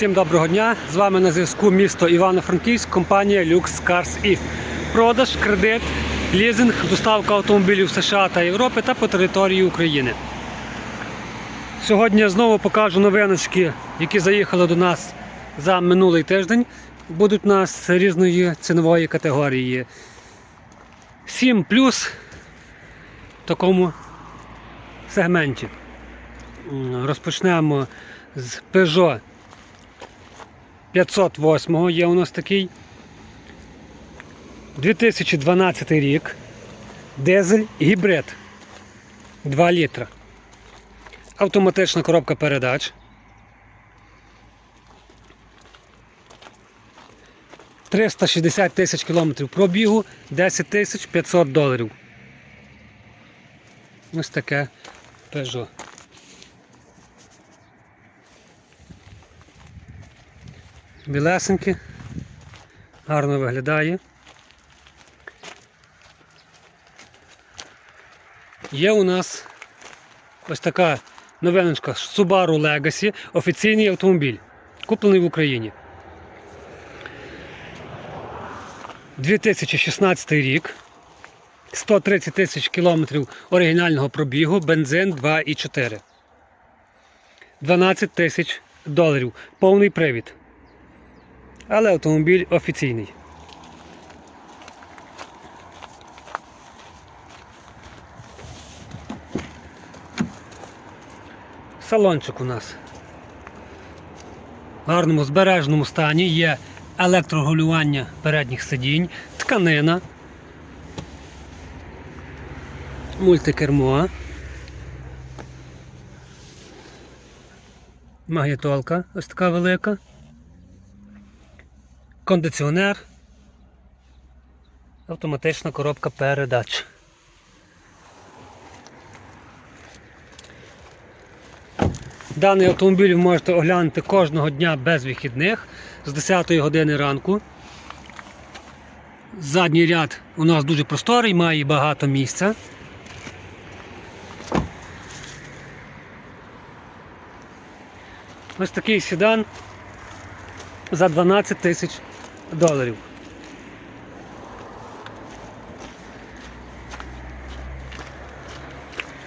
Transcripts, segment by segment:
Всім доброго дня! З вами на зв'язку місто Івано-Франківськ, компанія Lux Cars If. Продаж, кредит, лізинг, доставка автомобілів США та Європи та по території України. Сьогодні я знову покажу новиночки, які заїхали до нас за минулий тиждень. Будуть у нас різної цінової категорії. 7 плюс в такому сегменті. Розпочнемо з Peugeot 508 є у нас такий. 2012 рік. Дизель гібрид 2 літра. Автоматична коробка передач. «360 тисяч кілометрів пробігу, 10 тисяч 500 доларів. Ось таке Peugeot. Білесеньке, гарно виглядає. Є у нас ось така новиночка Subaru Legacy, офіційний автомобіль, куплений в Україні. 2016 рік, 130 тисяч кілометрів оригінального пробігу, бензин 2,4. 12 тисяч доларів, повний привід. Але автомобіль офіційний. Салончик у нас в гарному збережному стані є електрорегулювання передніх сидінь, тканина, мультикермо, магнітолка ось така велика кондиціонер, автоматична коробка передач. Даний автомобіль ви можете оглянути кожного дня без вихідних з 10 години ранку. Задній ряд у нас дуже просторий, має багато місця. Ось такий седан за 12 тисяч доларів.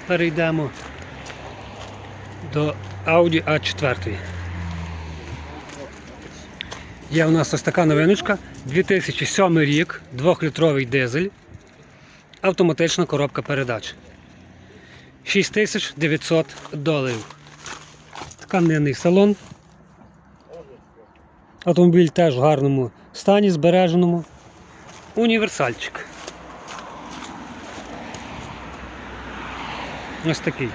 Перейдемо до Audi A4. Є у нас ось така новиночка. 2007 рік, 2-літровий дизель, автоматична коробка передач. 6900 доларів. Тканинний салон. Автомобіль теж в гарному стані, збереженому. Універсальчик. Ось такий.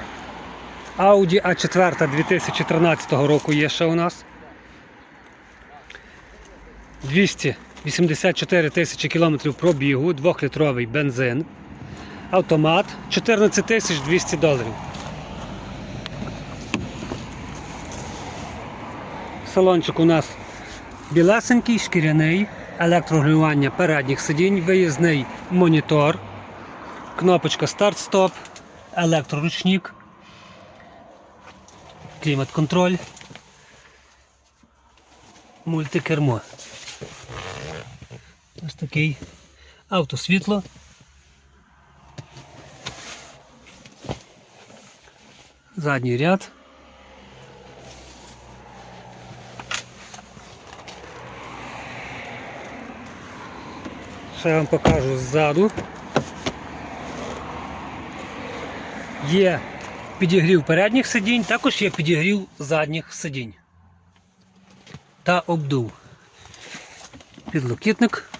Audi A4 2013 року є ще у нас. 284 тисячі кілометрів пробігу, 2-літровий бензин. Автомат 14 тисяч 200 доларів. Салончик у нас білесенький, шкіряний, електрорегулювання передніх сидінь, виїзний монітор, кнопочка старт-стоп, електроручник, клімат-контроль, мультикермо. Ось такий автосвітло. Задній ряд. Я вам покажу ззаду. Є підігрів передніх сидінь, також є підігрів задніх сидінь. Та обдув. Підлокітник.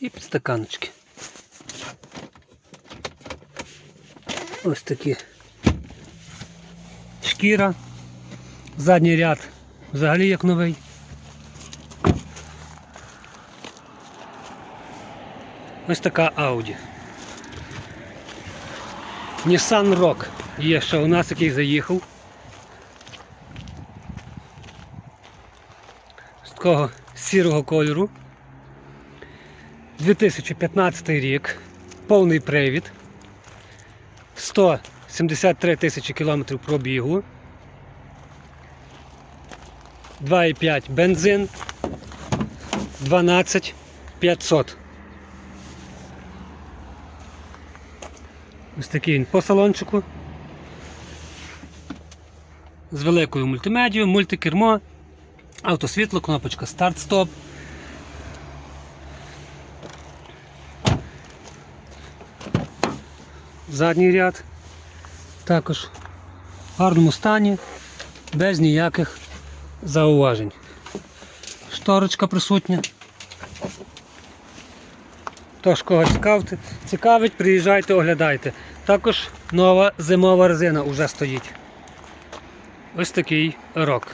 І підстаканочки. Ось такі. Шкіра. Задній ряд взагалі як новий. Ось така Audi. Nissan Rock є ще у нас, який заїхав. З такого сірого кольору. 2015 рік. Повний привід. 100 73 тисячі кілометрів пробігу. 2,5 бензин. 12 500. Ось такий він по салончику. З великою мультимедією, мультикермо, автосвітло, кнопочка старт-стоп. Задній ряд також в гарному стані, без ніяких зауважень. Шторочка присутня. Тож кого цікавить, цікавить, приїжджайте, оглядайте. Також нова зимова резина вже стоїть. Ось такий рок.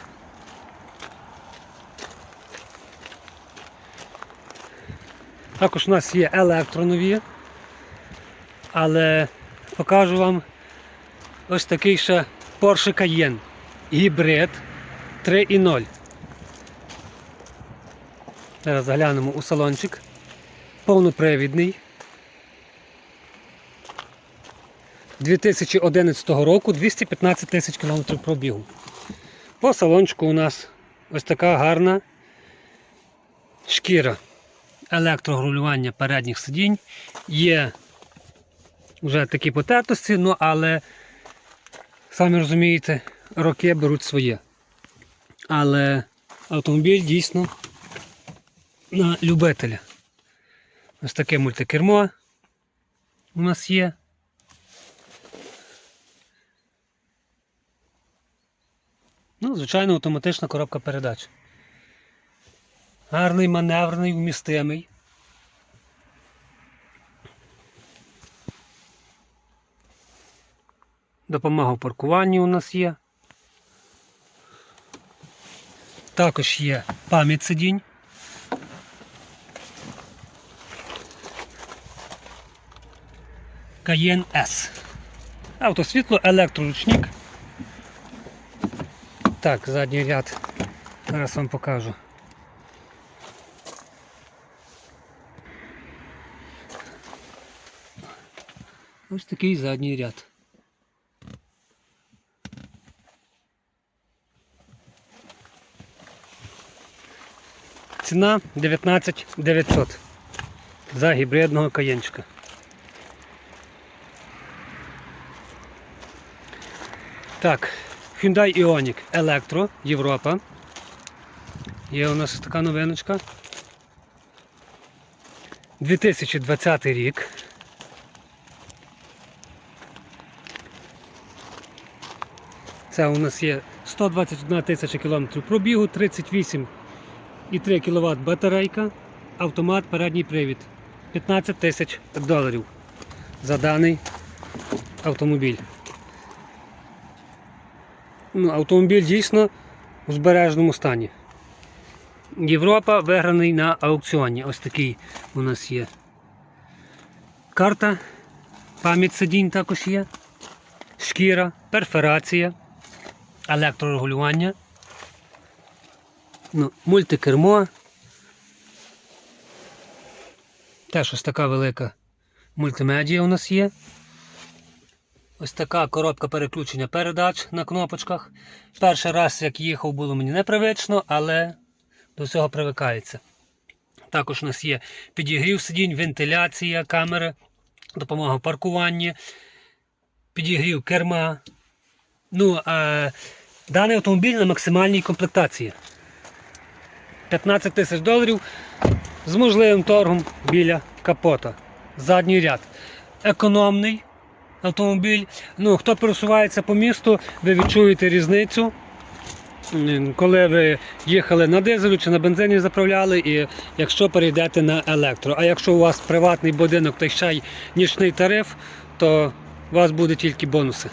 Також у нас є електронові, але покажу вам ось такий ще Porsche Cayenne. Гібрид 3.0. Зараз заглянемо у салончик. Повнопривідний. 2011 року 215 тисяч кілометрів пробігу. По салончику у нас ось така гарна шкіра. Електрогрулювання передніх сидінь. Є вже такі потертості, ну але, самі розумієте, роки беруть своє. Але автомобіль дійсно на любителя. Ось таке мультикермо у нас є. Ну, звичайно, автоматична коробка передач. Гарний, маневрний, вмістимий. Допомога в паркуванні у нас є. Також є пам'ять сидінь. Cayenne S. Автосвітло, електроручник. Так, задній ряд. Зараз вам покажу. Ось такий задній ряд. Ціна 19 900 за гібридного каєнчика. Так, Hyundai Ioniq Electro Європа. Є у нас така новиночка. 2020 рік. Це у нас є 121 тисяча кілометрів пробігу, 38,3 кВт батарейка, автомат, передній привід. 15 тисяч доларів за даний автомобіль. Ну, автомобіль дійсно у збережному стані. Європа виграний на аукціоні. Ось такий у нас є карта, пам'ять сидінь також є, шкіра, перфорація, електрорегулювання, ну, мультикермо. Теж ось така велика мультимедія у нас є. Ось така коробка переключення передач на кнопочках. Перший раз, як їхав, було мені непривично, але до цього привикається. Також у нас є підігрів сидінь, вентиляція, камери, допомога в паркуванні, підігрів керма. Ну, а даний автомобіль на максимальній комплектації. 15 тисяч доларів з можливим торгом біля капота. Задній ряд. Економний автомобіль. Ну, хто пересувається по місту, ви відчуєте різницю. Коли ви їхали на дизелю чи на бензині заправляли, і якщо перейдете на електро. А якщо у вас приватний будинок та ще й нічний тариф, то у вас буде тільки бонуси.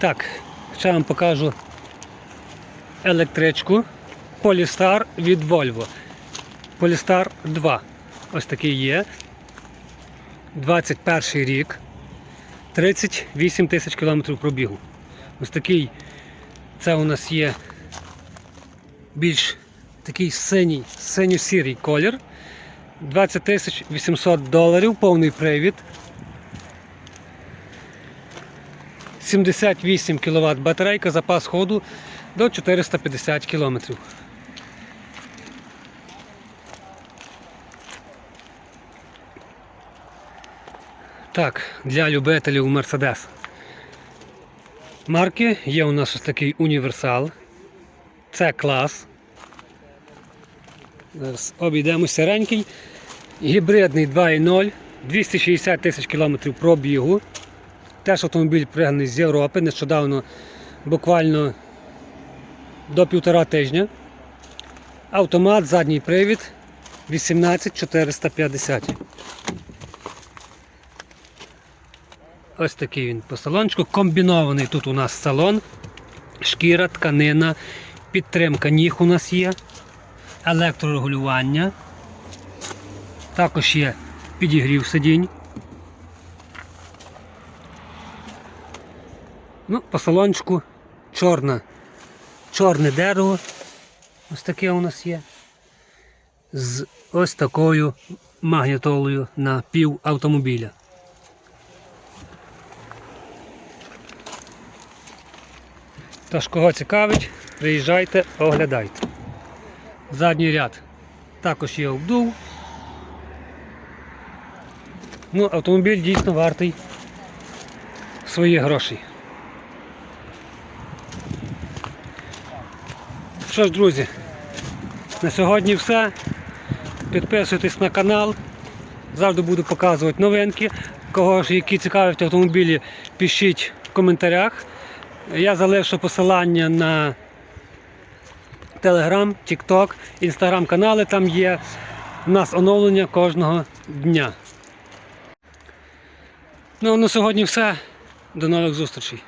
Так, ще вам покажу електричку Polestar від Volvo. Polestar 2. Ось такий є. 21 рік. 38 тисяч кілометрів пробігу. Ось такий. Це у нас є більш такий синій, синьо-сірий колір. 20 тисяч 800 доларів, повний привід. 78 кВт батарейка, запас ходу до 450 км. Так, для любителів Mercedes. Марки є у нас ось такий універсал. Це клас. Зараз обійдемо сиренький. Гібридний 2.0, 260 тисяч кілометрів пробігу. Теж автомобіль пригнаний з Європи, нещодавно, буквально до півтора тижня. Автомат, задній привід 18450. Ось такий він по салончику. Комбінований тут у нас салон, шкіра, тканина, підтримка ніг у нас є, електрорегулювання. Також є підігрів сидінь. Ну, по салончику чорна, чорне дерево. Ось таке у нас є. З ось такою магнітолою на пів автомобіля. Тож, кого цікавить, приїжджайте, оглядайте. Задній ряд також є обдув. Ну, автомобіль дійсно вартий своїх грошей. Що ж, друзі, на сьогодні все. Підписуйтесь на канал. Завжди буду показувати новинки. Кого ж які цікавлять автомобілі, пишіть в коментарях. Я залишу посилання на Telegram, TikTok, Instagram канали там є. У нас оновлення кожного дня. Ну а на сьогодні все. До нових зустрічей.